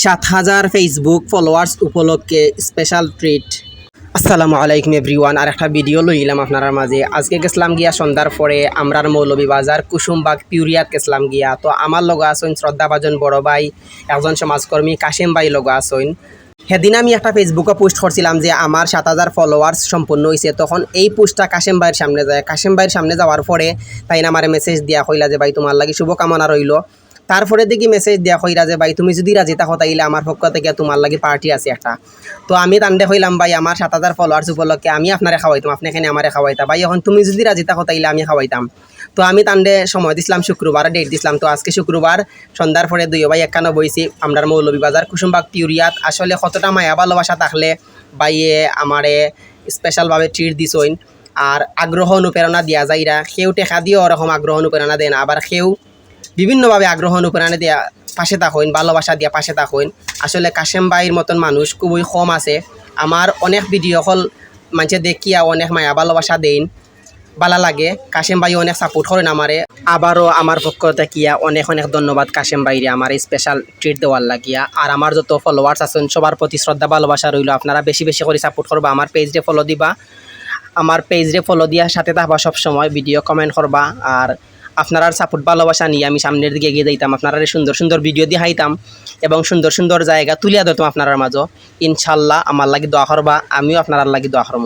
সাত হাজার Facebook followers উপলক্ষে স্পেশাল ট্রিট আসসালামু আলাইকুম এভরিওয়ান আর একটা ভিডিও লইলাম আপনার মাঝে। আজকে গেছিলাম গিয়া সন্ধ্যার পরে আমরার মৌলভীবাজার কুসুমবাগ পিউরিয়াত গেছিলাম গিয়া। তো আমার লগা আসইন শ্রদ্ধাভাজন বড় ভাই, একজন সমাজকর্মী কাশেম ভাই লগা আসইন সেদিন আমি একটা ফেসবুকে পোস্ট করছিলাম যে আমার সাত হাজার ফলোয়ার্স সম্পূর্ণ হয়েছে তখন এই পোস্টটা কাশেম ভাইয়ের সামনে যায়। কাশিম ভাইয়ের সামনে যাওয়ার পরে তাই আমার মেসেজ দিয়া কইলা যে, ভাই, তোমার লাগি শুভকামনা রইল। তারপরে দেখি মেসেজ দিয়া কইরা যে, ভাই, তুমি যদি রাজি থাকো তাইলে আমার পক্ষ থেকে তোমার লাগি পার্টি আছে একটা। তো আমি তান্ডে কইলাম, ভাই, আমার সাত হাজার ফলোয়ার্স উপলক্ষে আমি আপনারে খাওয়াইতাম, আপনি এখানে আমারে খাওয়াইতা। ভাই, এখন তুমি যদি রাজি থাকো তাইলে আমি খাওয়াইতাম। তো আমি তান্ডে সময় দিছিলাম শুক্রবার ডেট দিছিলাম। তো আজকে শুক্রবার, সন্ধ্যার পরে দুই ভাই একান্ন বইছি আমরা মৌলভীবাজার কুসুমবাগ পিউরিয়াত। আসলে কতটা মায়া, ভালোবাসা থাকলে বাইয়ে আমারে স্পেশালভাবে ট্রিট দিছইন। আর আগ্রহ অনুপ্রেরণা দিয়া যাইরা, কেউ টেকা দিয়েও ওরকম আগ্রহ অনুপ্রেরণা দেন আবার কেউ বিভিন্নভাবে আগ্রহ অনুপ্রেরণা দিয়া পাশে থাকুন, ভালোবাসা দিয়া পাশে থাকুন। আসলে কাশেম ভাইয়ের মতন মানুষ খুবই কম আছে। আমার অনেক ভিডিও হল মানুষে দেখিয়া অনেক মায়া ভালোবাসা দেন ভালো লাগে। কাশেম ভাই অনেক সাপোর্ট করেন আমারে। আবারও আমার পক্ষ থাকিয়া অনেক অনেক ধন্যবাদ কাশেম ভাইরে আমার স্পেশাল ট্রিট দেওয়ার লাগিয়া। আর আমার যত ফলোয়ার্স আছেন, সবার প্রতি শ্রদ্ধা, ভালোবাসা রইল। আপনারা বেশি বেশি করে সাপোর্ট করবা, আমার পেজরে ফলো দিবা। আমার পেজরে ফলো দিয়ার সাথে থাকবা সবসময় ভিডিও কমেন্ট করবা। আর আপনারা সাপোর্ট ভালোবাসা নিয়ে আমি সামনের দিকে এগিয়ে যাইতাম, আপনারা সুন্দর সুন্দর ভিডিও দিয়ে হাইতাম এবং সুন্দর সুন্দর জায়গা তুলিয়া ধরতাম আপনার মাঝো ইনশাল্লাহ আমার লাগি দোয়া করবা, আমিও আপনার লাগি দোয়া করব